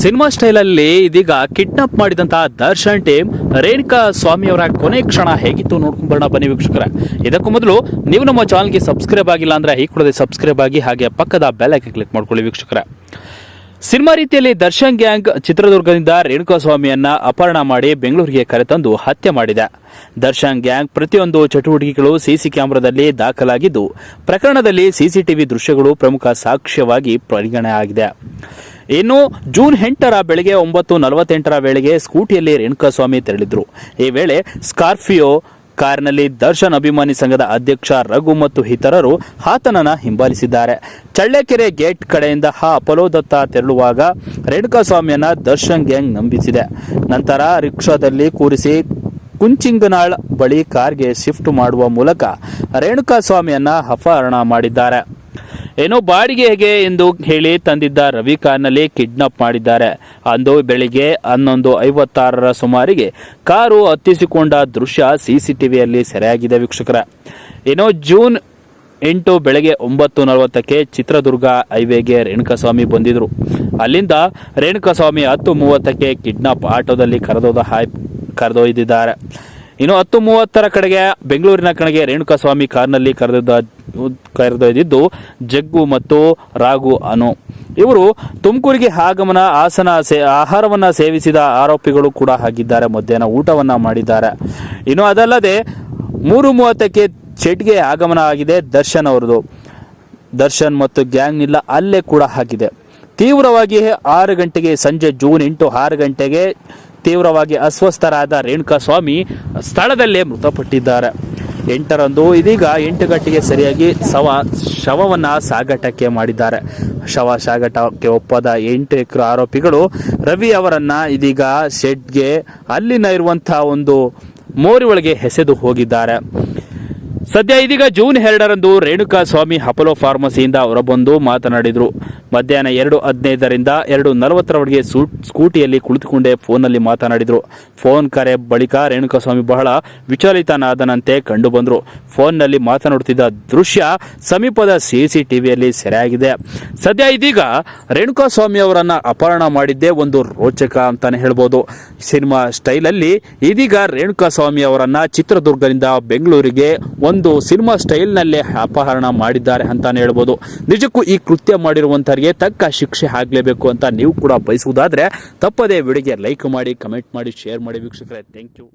Cinema ಸ್ಟೈಲಲ್ಲಿ ಇದೀಗ kidnap ಮಾಡಿದಂತಹ ದರ್ಶನ್ ಟೀಮ್, ರೇಣುಕಾ ಸ್ವಾಮಿಯವರ ಕೊನೆ ಕ್ಷಣ ಹೇಗಿತ್ತು ನೋಡ್ಕೊಂಡ್ಬರೋಣ ಬನ್ನಿ ವೀಕ್ಷಕರ. ಇದಕ್ಕೂ ಮೊದಲು ನೀವು ನಮ್ಮ ಚಾನಲ್ಗೆ ಸಬ್ಸ್ಕ್ರೈಬ್ ಆಗಿಲ್ಲ ಅಂದ್ರೆ ಈ ಕೂಡಲೇ ಸಬ್ಸ್ಕ್ರೈಬ್ ಆಗಿ ಹಾಗೆ ಪಕ್ಕದ ಬೆಲ್ ಐಕನ್ ಕ್ಲಿಕ್ ಮಾಡ್ಕೊಳ್ಳಿ ವೀಕ್ಷಕರ. ಸಿನಿಮಾ ರೀತಿಯಲ್ಲಿ ದರ್ಶನ್ ಗ್ಯಾಂಗ್ ಚಿತ್ರದುರ್ಗದಿಂದ ರೇಣುಕಾ ಸ್ವಾಮಿಯನ್ನ ಅಪಹರಣ ಮಾಡಿ ಬೆಂಗಳೂರಿಗೆ ಕರೆತಂದು ಹತ್ಯೆ ಮಾಡಿದೆ. ದರ್ಶನ್ ಗ್ಯಾಂಗ್ ಪ್ರತಿಯೊಂದು ಚಟುವಟಿಕೆಗಳು ಸಿಸಿ ಕ್ಯಾಮೆರಾದಲ್ಲಿ ದಾಖಲಾಗಿದ್ದು, ಪ್ರಕರಣದಲ್ಲಿ ಸಿಸಿಟಿವಿ ದೃಶ್ಯಗಳು ಪ್ರಮುಖ ಸಾಕ್ಷ್ಯವಾಗಿ ಪರಿಗಣನೆ ಆಗಿದೆ. ಇನ್ನು ಜೂನ್ ಎಂಟರ ಬೆಳಗ್ಗೆ ಒಂಬತ್ತು ನಲವತ್ತೆಂಟರ ವೇಳೆಗೆ ಸ್ಕೂಟಿಯಲ್ಲಿ ರೇಣುಕಾಸ್ವಾಮಿ ತೆರಳಿದ್ರು. ಈ ವೇಳೆ ಸ್ಕಾರ್ಪಿಯೋ ಕಾರಿನಲ್ಲಿ ದರ್ಶನ್ ಅಭಿಮಾನಿ ಸಂಘದ ಅಧ್ಯಕ್ಷ ರಘು ಮತ್ತು ಇತರರು ಆತನನ್ನ ಹಿಂಬಾಲಿಸಿದ್ದಾರೆ. ಚಳ್ಳಕೆರೆ ಗೇಟ್ ಕಡೆಯಿಂದ ಆ ಅಪಲೋದತ್ತ ತೆರಳುವಾಗ ರೇಣುಕಾಸ್ವಾಮಿಯನ್ನ ದರ್ಶನ್ ಗ್ಯಾಂಗ್ ನಂಬಿಸಿದೆ. ನಂತರ ರಿಕ್ಷಾದಲ್ಲಿ ಕೂರಿಸಿ ಕುಂಚಿಂಗನಾಳ್ ಬಳಿ ಕಾರ್ಗೆ ಶಿಫ್ಟ್ ಮಾಡುವ ಮೂಲಕ ರೇಣುಕಾಸ್ವಾಮಿಯನ್ನ ಅಪಹರಣ ಮಾಡಿದ್ದಾರೆ. ಏನೋ ಬಾಡಿಗೆ ಹೇಗೆ ಎಂದು ಹೇಳಿ ತಂದಿದ್ದ ರವಿ ಕಾರ್ನಲ್ಲಿ ಕಿಡ್ನಾಪ್ ಮಾಡಿದ್ದಾರೆ. ಅಂದು ಬೆಳಿಗ್ಗೆ ಹನ್ನೊಂದು ಐವತ್ತಾರರ ಸುಮಾರಿಗೆ ಕಾರು ಹತ್ತಿಸಿಕೊಂಡ ದೃಶ್ಯ ಸಿಸಿಟಿವಿಯಲ್ಲಿ ಸೆರೆಯಾಗಿದೆ ವೀಕ್ಷಕರ. ಏನೋ ಜೂನ್ ಎಂಟು ಬೆಳಗ್ಗೆ ಒಂಬತ್ತು ನಲವತ್ತಕ್ಕೆ ಚಿತ್ರದುರ್ಗ ಹೈವೇಗೆ ರೇಣುಕಸ್ವಾಮಿ ಬಂದಿದ್ರು. ಅಲ್ಲಿಂದ ರೇಣುಕಸ್ವಾಮಿ ಹತ್ತು ಮೂವತ್ತಕ್ಕೆ ಕಿಡ್ನಾಪ್ ಆಟೋದಲ್ಲಿ ಕರೆದೋದ ಹಾಯ್ ಕರೆದೊಯ್ದಿದ್ದಾರೆ. ಇನ್ನು ಹತ್ತು ಮೂವತ್ತರ ಕಡೆಗೆ ಬೆಂಗಳೂರಿನ ಕಡೆಗೆ ರೇಣುಕಾಸ್ವಾಮಿ ಕಾರ್ನಲ್ಲಿ ಕರೆದೊಯ್ದ ಕರೆದೊಯ್ದಿದ್ದು ಜಗ್ಗು ಮತ್ತು ರಾಗು ಅನು. ಇವರು ತುಮಕೂರಿಗೆ ಆಗಮನ, ಆಸನ ಸೇ, ಆಹಾರವನ್ನ ಸೇವಿಸಿದ ಆರೋಪಿಗಳು ಕೂಡ ಆಗಿದ್ದಾರೆ. ಮಧ್ಯಾಹ್ನ ಊಟವನ್ನ ಮಾಡಿದ್ದಾರೆ. ಇನ್ನು ಅದಲ್ಲದೆ ಮೂರು ಮೂವತ್ತಕ್ಕೆ ಚೆಟ್ಗೆ ಆಗಮನ ಆಗಿದೆ ದರ್ಶನ್ ಅವರದು. ದರ್ಶನ್ ಮತ್ತು ಗ್ಯಾಂಗ್ ನಿಲ್ಲ ಅಲ್ಲೇ ಕೂಡ ಆಗಿದೆ. ತೀವ್ರವಾಗಿ ಆರು ಗಂಟೆಗೆ ಸಂಜೆ ಜೂನ್ ಎಂಟು, ಆರು ಗಂಟೆಗೆ ತೀವ್ರವಾಗಿ ಅಸ್ವಸ್ಥರಾದ ರೇಣುಕಾ ಸ್ವಾಮಿ ಸ್ಥಳದಲ್ಲೇ ಮೃತಪಟ್ಟಿದ್ದಾರೆ. ಎಂಟರಂದು ಇದೀಗ ಎಂಟು ಗಂಟೆಗೆ ಸರಿಯಾಗಿ ಶವ, ಶವವನ್ನು ಸಾಗಾಟಕ್ಕೆ ಮಾಡಿದ್ದಾರೆ. ಶವ ಸಾಗಾಟಕ್ಕೆ ಒಪ್ಪದ ಎಂಟು ಎಕರೆ ಆರೋಪಿಗಳು ರವಿ ಅವರನ್ನು ಇದೀಗ ಶೆಡ್ಗೆ ಅಲ್ಲಿನ ಇರುವಂತಹ ಒಂದು ಮೋರಿ ಒಳಗೆ ಎಸೆದು ಹೋಗಿದ್ದಾರೆ. ಸದ್ಯ ಇದೀಗ ಜೂನ್ ಎರಡರಂದು ರೇಣುಕಾ ಸ್ವಾಮಿ ಅಪೋಲೋ ಫಾರ್ಮಸಿಯಿಂದ ಹೊರಬಂದು ಮಾತನಾಡಿದರು. ಮಧ್ಯಾಹ್ನ ಎರಡು ಹದಿನೈದರಿಂದ ಎರಡು ನಲವತ್ತರವರೆಗೆ ಸ್ಕೂಟಿಯಲ್ಲಿ ಕುಳಿತುಕೊಂಡೇ ಫೋನ್ನಲ್ಲಿ ಮಾತನಾಡಿದರು. ಫೋನ್ ಕರೆ ಬಳಿಕ ರೇಣುಕಾ ಸ್ವಾಮಿ ಬಹಳ ವಿಚಲಿತನಾದನಂತೆ ಕಂಡುಬಂದರು. ಫೋನ್ನಲ್ಲಿ ಮಾತನಾಡುತ್ತಿದ್ದ ದೃಶ್ಯ ಸಮೀಪದ ಸಿಸಿಟಿವಿಯಲ್ಲಿ ಸೆರೆಯಾಗಿದೆ. ಸದ್ಯ ಇದೀಗ ರೇಣುಕಾಸ್ವಾಮಿ ಅವರನ್ನು ಅಪಹರಣ ಮಾಡಿದ್ದೇ ಒಂದು ರೋಚಕ ಅಂತಾನೆ ಹೇಳ್ಬೋದು. ಸಿನಿಮಾ ಸ್ಟೈಲಲ್ಲಿ ಇದೀಗ ರೇಣುಕಾಸ್ವಾಮಿ ಅವರನ್ನು ಚಿತ್ರದುರ್ಗದಿಂದ ಬೆಂಗಳೂರಿಗೆ ಒಂದು ಸಿನಿಮಾ ಸ್ಟೈಲ್ನಲ್ಲೇ ಅಪಹರಣ ಮಾಡಿದ್ದಾರೆ ಅಂತಾನೆ ಹೇಳ್ಬೋದು. ನಿಜಕ್ಕೂ ಈ ಕೃತ್ಯ ಮಾಡಿರುವಂತವರಿಗೆ ತಕ್ಕ ಶಿಕ್ಷೆ ಆಗಲೇಬೇಕು ಅಂತ ನೀವು ಕೂಡ ಬಯಸುವುದಾದ್ರೆ ತಪ್ಪದೇ ವಿಡಿಯೋಗೆ ಲೈಕ್ ಮಾಡಿ, ಕಮೆಂಟ್ ಮಾಡಿ, ಶೇರ್ ಮಾಡಿ ವೀಕ್ಷಕರೇ. Thank you.